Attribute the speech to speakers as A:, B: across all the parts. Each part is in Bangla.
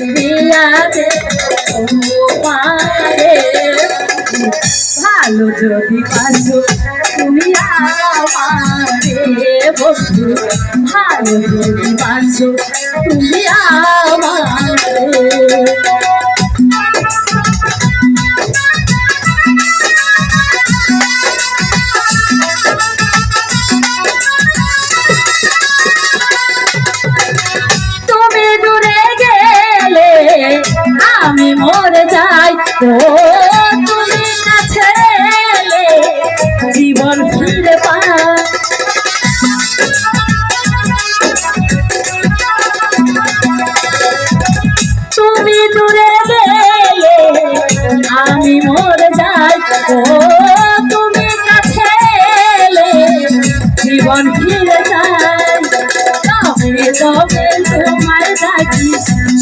A: দিয়া দে তোমারে। ভালো যদি পারো তুমি আমারে বন্ধু ভালো যদি পারো তুমি আমারে। মরে যাই ও তুমি কাছে এলে জীবন ফিরে পাই তুমি দূরে গেলে আমি মরে যাই ও তুমি কাছে এলে জীবন ফিরে যায় তবে তবে তোমার ডাকি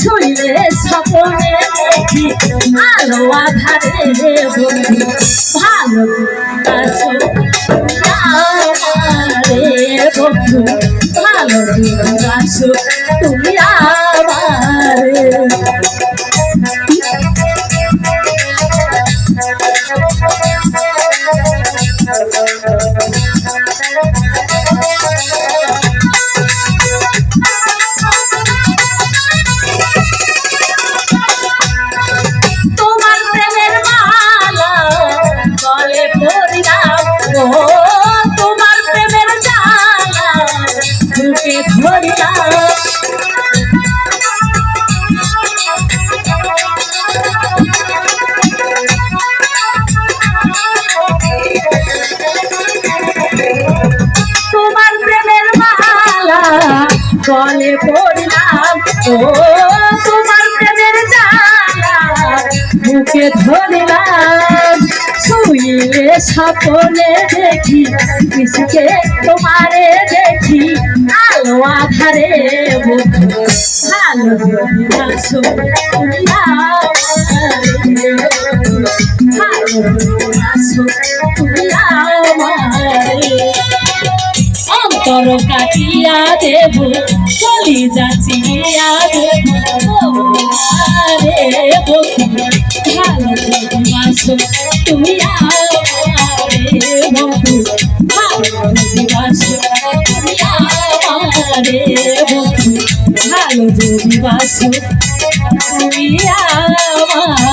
A: শুইলে স্বপ্নে দেখি আলো আধারে আছো। আমারে বন্ধু ভালো আছো। তুমি আমারে। তোমার বুকে ধরলাম শুইলে স্বপ্নে দেখি, কিসকে তোমারে দেখি? আলো আধারে অন্তর কাটিয়া দেব, চলি রে বন্ধু ভালো বাসো তুমি ভালো যদি বাসো তুমি আমার।